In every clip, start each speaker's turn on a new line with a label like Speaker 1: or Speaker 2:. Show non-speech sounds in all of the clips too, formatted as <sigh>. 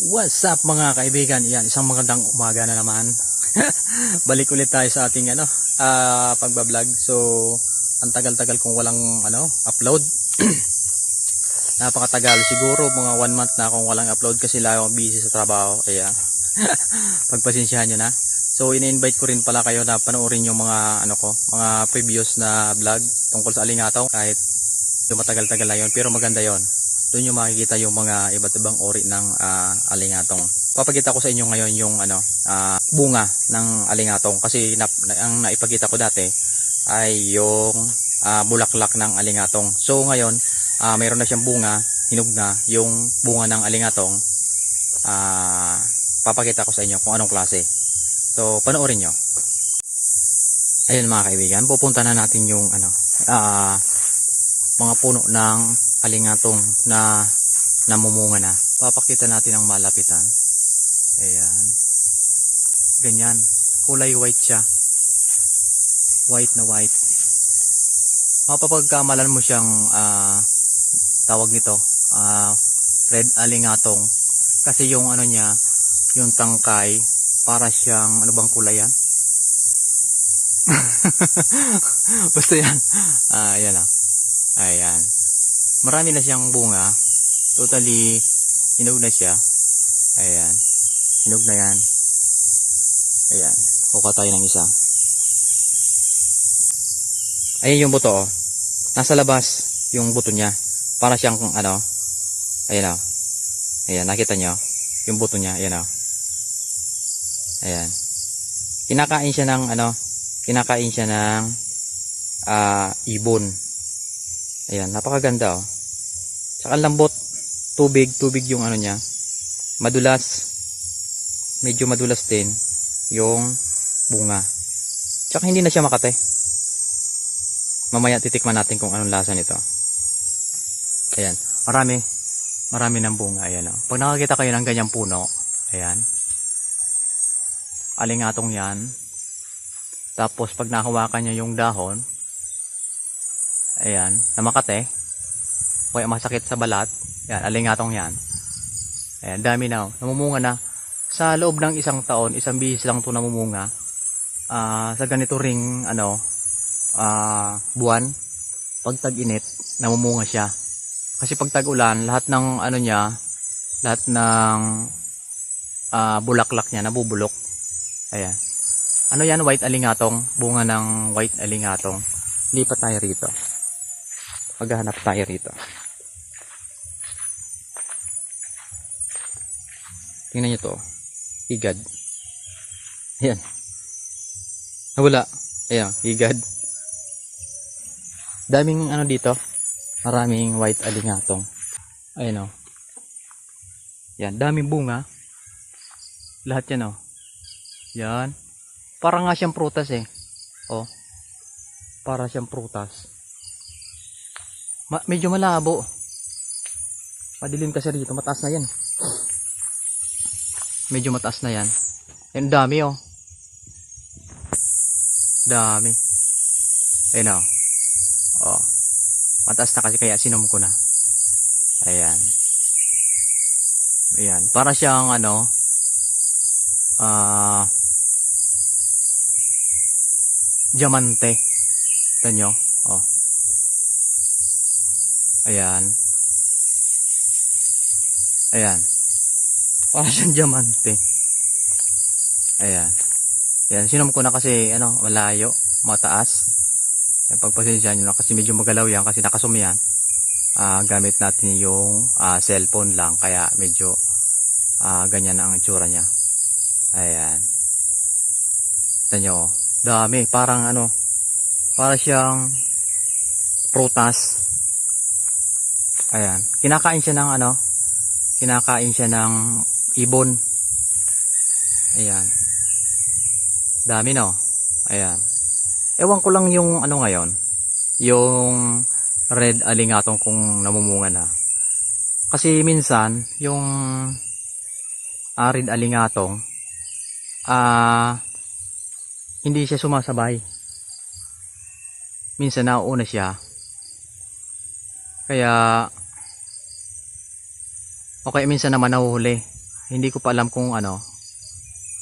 Speaker 1: What's up mga kaibigan? Yan, isang magandang umaga na naman. <laughs> Balik ulit tayo sa ating ano, ah pagbablog. So, ang tagal-tagal kong walang ano, upload. <clears throat> Napakatagal. Siguro mga one month na akong walang upload kasi lagi akong busy sa trabaho. Kaya, <laughs> pagpasensyahan nyo na. So, ini-invite ko rin pala kayo na panoorin yung mga ano ko, mga previous na vlog tungkol sa alingataw kahit matagal-tagal na yun. Pero maganda yon doon yung makikita yung mga iba't ibang ori ng ah, alingatong. Papakita ko sa inyo ngayon yung ano ah, bunga ng alingatong kasi nap, na, ang naipakita ko dati ay yung ah, bulaklak ng alingatong. So ngayon, ah, mayroon na siyang bunga, hinog na yung bunga ng alingatong. Ah, papakita ko sa inyo kung anong klase. So panoorin nyo. Ayun mga kaibigan, pupunta na natin yung ano ah mga puno ng alingatong na namumunga na. Papakita natin ang malapitan. Ayan. Ganyan. Kulay white siya. White na white. Mapapagkamalan mo siyang ah, tawag nito, ah, red alingatong. Kasi yung ano niya, yung tangkay, para siyang, ano bang kulay yan? <laughs> Basta yan. Ah, yan ah. Ayan. Marami na siyang bunga. Totally, hinog na siya. Ayan. Hinog na yan. Ayan. Kuha tayo ng isa. Ayan yung buto oh. Nasa labas yung buto niya. Para siyang ano. Ayan oh. Ayan, nakita nyo? Yung buto niya. Ayan oh. Ayan. Kinakain siya ng ano. Kinakain siya ng ah, ibon. Ayan, napakaganda oh. Tsaka lambot, tubig, tubig yung ano niya. Madulas. Medyo madulas din yung bunga. Tsaka hindi na siya makate. Mamaya titikman natin kung anong lasa nito. Ayan, marami. Marami ng bunga. Ayan oh. Pag nakakita kayo ng ganyang puno, ayan. Alingatong yan. Tapos pag nahawakan niya yung dahon, Ayan, na makate. Kaya masakit sa balat. Ayan, alingatong yan. Ayan, dami na. oh. Namumunga na. Sa loob ng isang taon, isang bihis lang ito namumunga. Ah, sa ganito ring, ano, ah, buwan, pag tag-init, namumunga siya. Kasi pag tag-ulan, lahat ng, ano niya, lahat ng ah, bulaklak niya, nabubulok. Ayan. Ano yan, white alingatong? Bunga ng white alingatong. Lipat tayo rito maghahanap tayo rito. Tingnan nyo to. Higad. Ayan. Nawala. Ayan, higad. Daming ano dito. Maraming white alingatong. Ayan o. Yan, daming bunga. Lahat yan o. Yan. Para nga siyang prutas eh. O. Para siyang prutas. Ma medyo malabo. Madilim kasi rito. Mataas na yan. Medyo mataas na yan. Yan dami oh. Dami. Ayun oh. Oh. Mataas na kasi kaya sinom ko na. Ayan. Ayan. Para siyang ano. Ah. diamante. Tanyo. Oh. Ayan. Ayan. Para siyang diamante. Ayan. Ayan. Sinom ko na kasi, ano, malayo. Mataas. Ayan, pagpasensya nyo na kasi medyo magalaw yan kasi nakasum yan. Ah, gamit natin yung ah, cellphone lang. Kaya medyo ah, ganyan ang itsura niya. Ayan. Kita nyo. oh. Dami. Parang ano. Para siyang prutas. Ayan. Kinakain siya ng ano? Kinakain siya ng ibon. Ayan. Dami no? Ayan. Ewan ko lang yung ano ngayon. Yung red alingatong kung namumunga na. Kasi minsan, yung ah, red alingatong, ah, hindi siya sumasabay. Minsan nauuna siya. Kaya, Okay, minsan naman nahuhuli. hindi ko pa alam kung ano,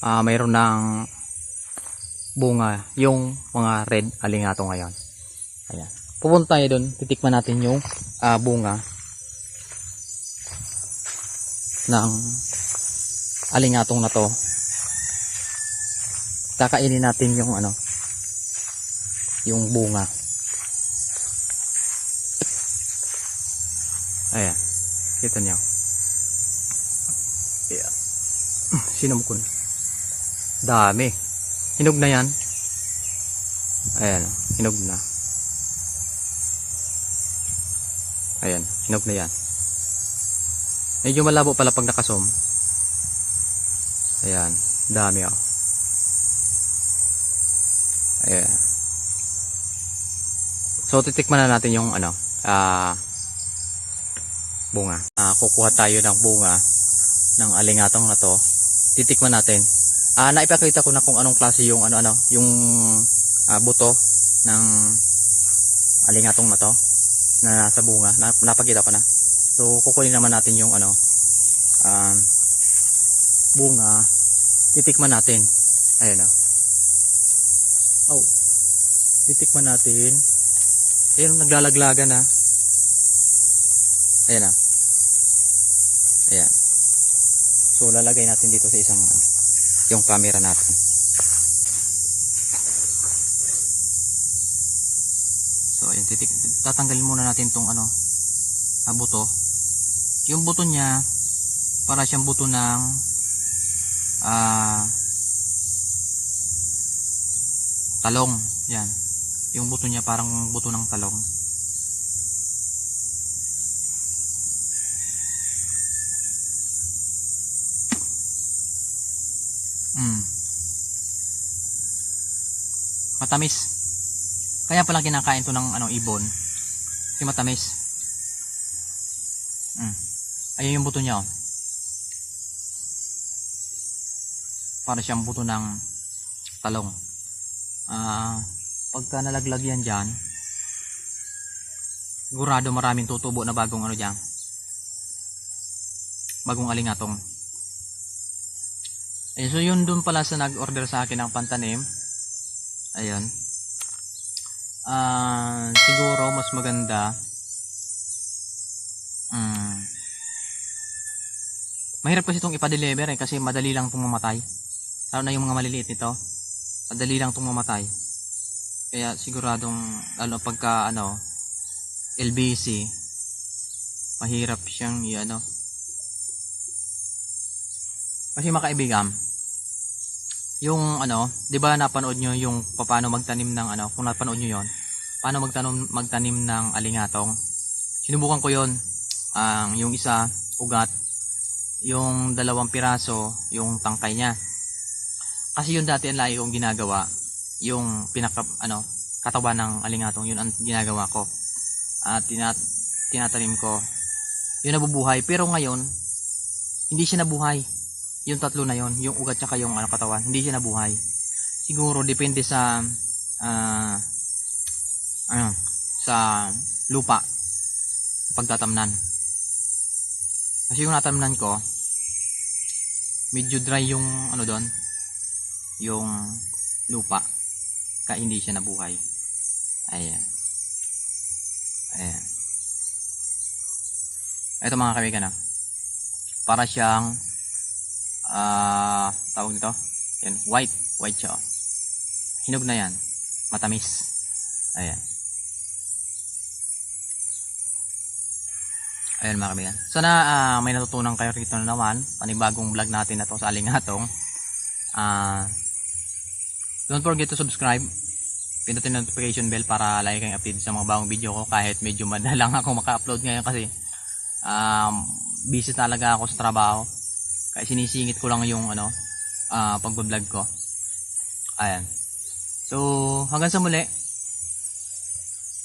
Speaker 1: ah mayroon ng bunga yung mga red alingato ngayon. Ayan. Pupunta tayo doon, titikman natin yung ah, bunga ng alingatong na to. Kakainin natin yung ano, yung bunga. Ayan. Kita niyo. Sinumkon. Dami. Hinog na yan. Ayan. Hinog na. Ayan. Hinog na yan. Medyo malabo pala pag nakasom. Ayan. Dami oh. Ayan. So titikman na natin yung ano, ah bunga. Ah, kukuha tayo ng bunga ng alingatong na to. Titikman natin. Ah, naipakita ko na kung anong klase yung ano ano, yung ah, buto ng alingatong na to na nasa bunga. Na, napakita ko na. So kukunin naman natin yung ano um, bunga. Titikman natin. Ayan oh. Oh. Titikman natin. Ayan, naglalaglagan na. Ayan na. Ayan. So, lalagay natin dito sa isang, ano, yung camera natin. So, ayan, titik, tatanggalin muna natin tong ano, na buto. Yung buto niya, para siyang buto ng, ah, talong. Yan. Yung buto niya parang buto ng talong. Matamis. Kaya pala kinakain to ng ano ibon. Kasi matamis. Mm. Ayun yung buto niya oh. Para siyang buto ng talong. Ah, pagka nalaglag yan dyan, sigurado maraming tutubo na bagong ano dyan. Bagong alingatong. Eh, so yun dun pala sa nag-order sa akin ng pantanim. Ayun. Ah, siguro mas maganda. Mm, mahirap kasi itong ipa-deliver eh kasi madali lang itong mamatay. Lalo na yung mga maliliit nito. Madali lang itong mamatay. Kaya siguradong lalo pagka ano LBC mahirap siyang i-ano. Kasi mga kaibigan, yung ano, 'di ba napanood nyo yung paano magtanim ng ano, kung napanood nyo 'yon, paano magtanim magtanim ng alingatong. Sinubukan ko 'yon. Ang yung isa ugat, yung dalawang piraso, yung tangkay niya. Kasi yung dati ang lahi kong ginagawa, yung pinaka ano, katawan ng alingatong, yun ang ginagawa ko. At tinat tinatanim ko. Yun nabubuhay, pero ngayon hindi siya nabuhay yung tatlo na yon yung ugat tsaka yung ano, katawan hindi siya nabuhay. Siguro depende sa ah ano sa lupa pagtatamnan. Kasi yung natamnan ko medyo dry yung ano doon yung lupa kaya hindi siya nabuhay. Ayan. Ayan. Ito mga kaibigan na para siyang ah tawag nito? Yan white white siya oh. hinog na yan. Matamis. Ayan. Ayan mga kaibigan sana ah, may natutunan kayo rito na naman. Panibagong vlog natin na to sa alingatong. Ah don't forget to subscribe. Pindutin notification bell para lagi kayong update sa mga bagong video ko. Kahit medyo madalang <laughs> ako maka-upload ngayon kasi um, busy talaga ako sa trabaho kaya sinisingit ko lang yung ano, ah pag-vlog ko. Ayan. So, hanggang sa muli.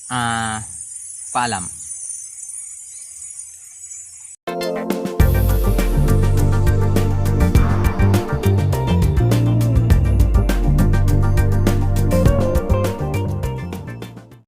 Speaker 1: Ah, paalam.